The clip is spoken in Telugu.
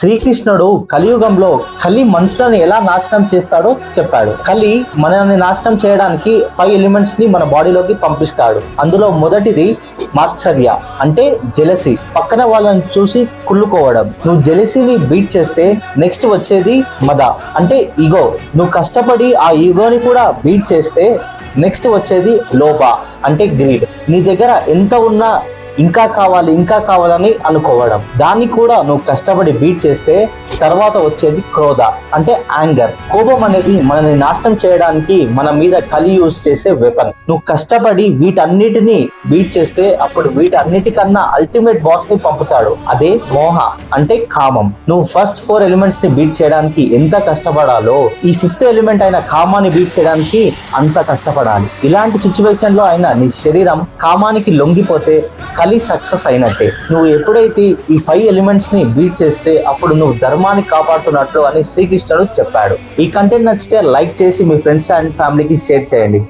శ్రీకృష్ణుడు కలియుగంలో కలి మనుషులను ఎలా నాశనం చేస్తాడో చెప్పాడు. కలి మనల్ని నాశనం చేయడానికి ఫైవ్ ఎలిమెంట్స్ని మన బాడీలోకి పంపిస్తాడు. అందులో మొదటిది మాత్సర్య అంటే జెలసి. పక్కన వాళ్ళని చూసి కుళ్ళుకోవడం. నువ్వు జెలసీని బీట్ చేస్తే నెక్స్ట్ వచ్చేది మద అంటే ఈగో నువ్వు కష్టపడి ఆ ఈగోని కూడా బీట్ చేస్తే నెక్స్ట్ వచ్చేది లోభ అంటే గ్రీడ్ నీ దగ్గర ఎంత ఉన్నా ఇంకా కావాలి ఇంకా కావాలని అనుకోవడం. దాన్ని కూడా నువ్వు కష్టపడి బీట్ చేస్తే తర్వాత వచ్చేది క్రోధ అంటే యాంగర్ కోపం అనేది మనల్ని నాశనం చేయడానికి మన మీద కలి యూజ్ చేసే వెపన్ నువ్వు కష్టపడి వీటన్నిటిని బీట్ చేస్తే అప్పుడు వీటన్నిటికన్నా అల్టిమేట్ బాస్ని పంపుతాడు. అదే మోహ అంటే కామం. నువ్వు ఫస్ట్ ఫోర్ ఎలిమెంట్స్ని బీట్ చేయడానికి ఎంత కష్టపడాలో ఈ ఫిఫ్త్ ఎలిమెంట్ అయిన కామాన్ని బీట్ చేయడానికి అంత కష్టపడాలి. ఇలాంటి సిచ్యువేషన్లో అయినా నీ శరీరం కామానికి లొంగిపోతే కలి సక్సెస్ అయినట్టే. నువ్వు ఎప్పుడైతే ఈ ఫైవ్ ఎలిమెంట్స్ని బీట్ చేస్తే అప్పుడు నువ్వు ధర్మాన్ని కాపాడుతున్నట్లు అని శ్రీకృష్ణుడు చెప్పాడు. ఈ కంటెంట్ నచ్చితే లైక్ చేసి మీ ఫ్రెండ్స్ అండ్ ఫ్యామిలీకి షేర్ చేయండి.